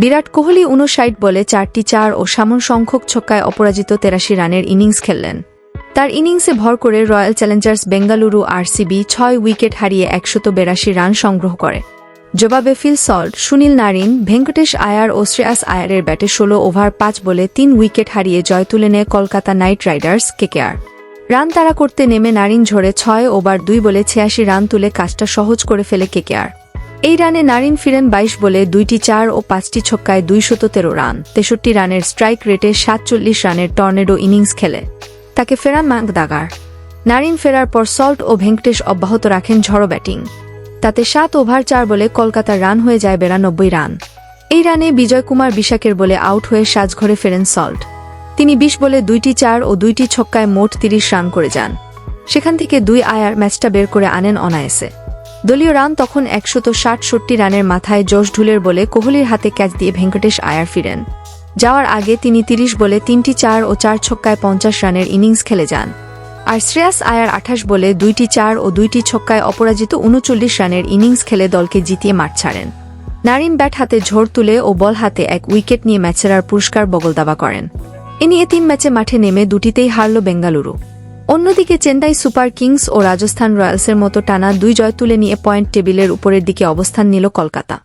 বিরাট কোহলি উনষাট বলে চারটি চার ও সামন সংখ্যক ছক্কায় অপরাজিত তেরাশি রানের ইনিংস খেললেন। তার ইনিংসে ভর করে রয়্যাল চ্যালেঞ্জার্স বেঙ্গালুরু আরসিবি ছয় উইকেট হারিয়ে একশত বেরাশি রান সংগ্রহ করে। জবাবে Phil Salt, Sunil Narine, Venkatesh Iyer ও শ্রেয়াস আয়ারের ব্যাটে ষোলো ওভার পাঁচ বলে তিন উইকেট হারিয়ে জয় তুলে নেয় Kolkata Knight Riders, KKR. Run তাড়া করতে নেমে নারিন ঝরে ছয় ওভার দুই বলে ছিয়াশি রান তুলে কাজটা সহজ করে ফেলে কেকেআর। এই রানে নারিন ফিরেন বাইশ বলে দুইটি চার ও পাঁচটি ছক্কায় দুইশত তেরো রান। তেষট্টি রানের স্ট্রাইক রেটে সাতচল্লিশ রানের টর্নেডো ইনিংস খেলে। তাকে ফেরান ম্যাকদাগার নারিন ফেরার পর সল্ট ও ভেঙ্কটেশ অব্যাহত রাখেন ঝড়ো ব্যাটিং। তাতে সাত ওভার চার বলে কলকাতার রান হয়ে যায় বেরানব্বই রান। এই রানে বিজয় কুমার বিশাকের বলে আউট হয়ে সাজঘরে ফেরেন সল্ট। তিনি বিশ বলে দুইটি চার ও দুইটি ছক্কায় মোট তিরিশ রান করে যান। সেখান থেকে দুই আয়ার ম্যাচটা বের করে আনেন অনায়াসে। দলীয় রান তখন একশত ষাটষট্টি রানের মাথায় জোশ ঢুলের বলে কোহলির হাতে ক্যাচ দিয়ে ভেঙ্কটেশ আয়ার ফিরেন। যাওয়ার আগে তিনি তিরিশ বলে তিনটি চার ও চার ছক্কায় পঞ্চাশ রানের ইনিংস খেলে যান। আর শ্রেয়াস আয়ার আঠাশ বলে দুইটি চার ও দুইটি ছক্কায় অপরাজিত উনচল্লিশ রানের ইনিংস খেলে দলকে জিতিয়ে মাঠ ছাড়েন। নারিন ব্যাট হাতে ঝড় তুলে ও বল হাতে এক উইকেট নিয়ে ম্যাচেরার পুরস্কার বগলদাবা করেন। এ তিন ম্যাচে মাঠে নেমে দুটিতেই হারল বেঙ্গালুরু। অন্যদিকে চেন্নাই সুপার কিংস ও রাজস্থান রয়্যালসের মতো টানা দুই জয় তুলে নিয়ে পয়েন্ট টেবিলের উপরের দিকে অবস্থান নিল কলকাতা।